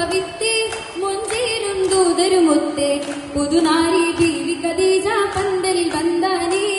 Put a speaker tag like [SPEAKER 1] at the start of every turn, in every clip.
[SPEAKER 1] പവിത്തേ മുഞ്ചേരും ദൂതരുമൊത്തേ. പുതുനാരി ഖദീജ പന്തലിൽ വന്താനേ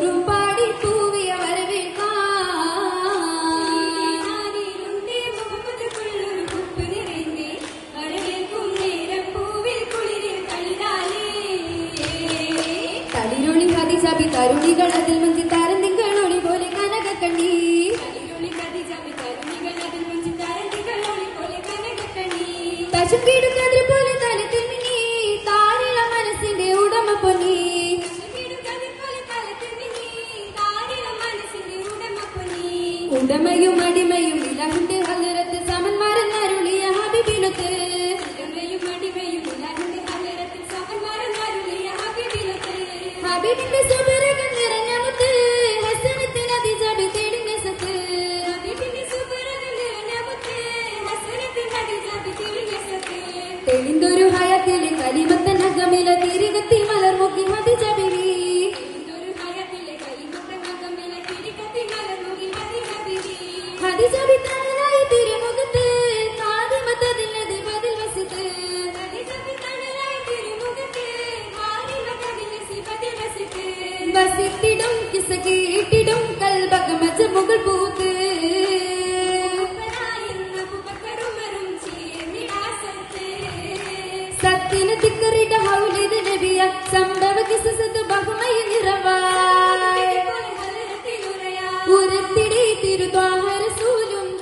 [SPEAKER 1] നീശത്തിൻ ചുക്കുറും പാടി തൂവിയ വരവേൽക്കാൻ തളിരൊളി ഹതിസബി തരുണികൾ അതിൽ മഞ്ചി താരന്തിങ്കൾ ഒളി പോലെ കനക കണ്ണി പശുക്കീടുക്കതിർ പോലെ ഉടമയും അടിമയും ഇലാഹിന്റെ ഹലരത്ത് സമന്മാരെന്നരുളിയ ഹബിബിനത്ത്. ഹബീബിന്റെ സുബരകൾ നിറഞ്ഞ മുത്ത് ഹസനത്തിന് അതിജബി തേടിന്റെ സത്ത് തെളിന്തൊരു ഹയത്തിലെ കലിമത്തൻ അകമില തിരികത്തിൽ മലർമുക്കി அடி ஜோடி தனதாய் திருமுகத்து காதி மத்ததில்லது பதில் வசித்து. அடி ஜோடி தனதாய் திருமுகத்து காதி மத்ததில்லசி பதில் வசித்து. வசித்திடும் கிசகீட்டிடும் கல்பக மச்ச இரவா.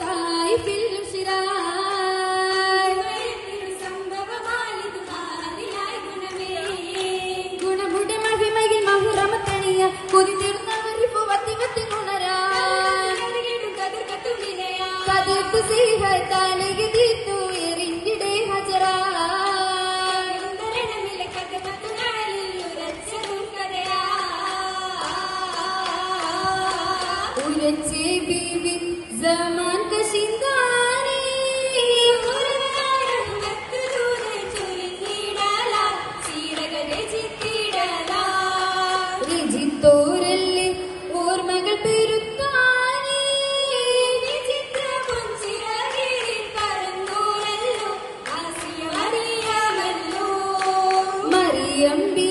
[SPEAKER 1] തായ് ഫില്ലും ശിരായ്. ഗുണമുടെ മഹിമയിൽ മഹുറമത്തണിയ കുതിർന്ന മുറിപ്പ് വത്തി വത്തി ഉണരാ കതിർത്ത് സ്നേഹത്താലക मुझे बीवी जमान का शिंगारे ജിത്തോരല്ലേ ഓർമ്മകൾ പെരുത്താനേ. വിചിത്ര പുഞ്ചിറകിൽ പറന്നോരല്ലോ ആസിയറിയാമല്ലോ മറിയമ്പി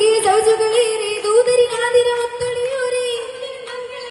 [SPEAKER 1] ಿ ಜೌಜುಗಳೀರಿ